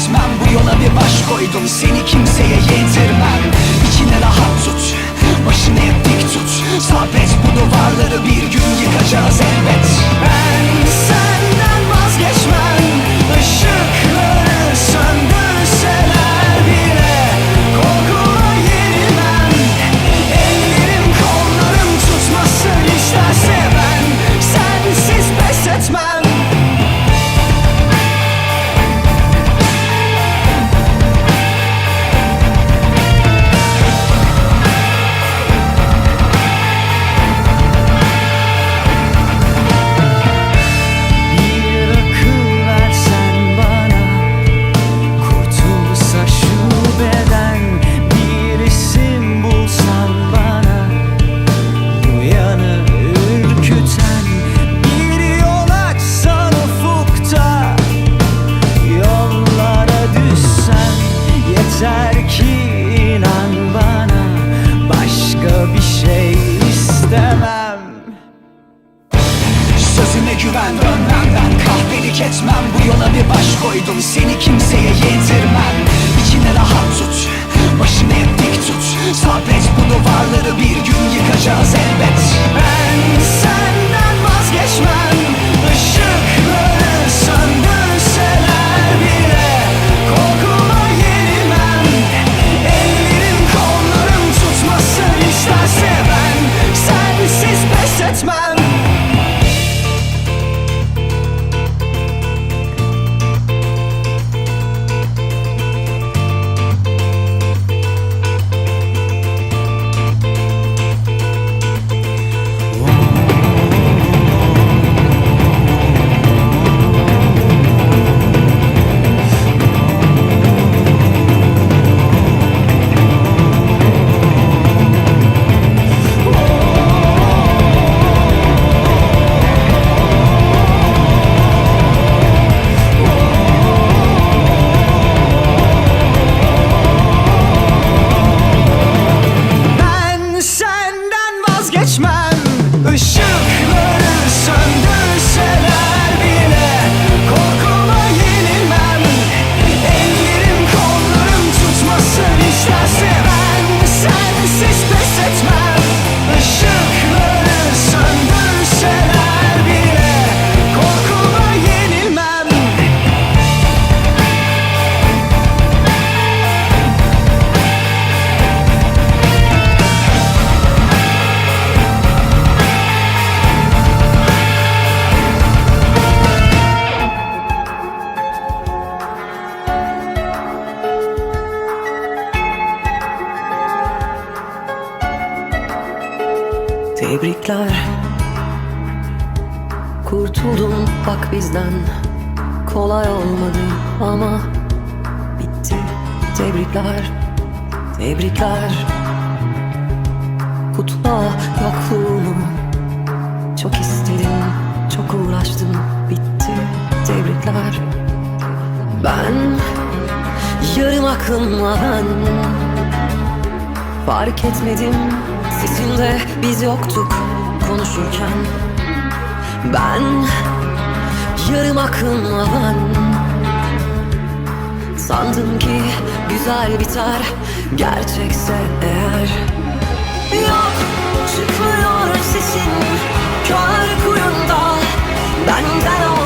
etmem. Bu yola bir baş koydum. Seni kimseye yedirmem. İçine rahat tut. Başını hep dik tut. Sabret bu duvarları bir gün Sözüme güven dönmemden Kahvelik etmem bu yola bir baş koydum. Seni kimseye yedirmem. İçine rahat tut Başını hep dik tut. Sabret bu duvarları bir gün yıkacağız elbet. Ben senden vazgeçmem But shine. Tebrikler. Kurtuldun bak bizden. Kolay olmadı ama Bitti. Tebrikler Tebrikler. Kutla yokluğumu. Çok istedim Çok uğraştım Bitti. Tebrikler. Ben Yarım aklımla ben Fark etmedim sesinde biz yoktuk konuşurken. Ben yarım aklımla ben. Sandım ki güzel biter gerçekse eğer. Yok çıkmıyor sesin kör kuyunda Benden aldıkların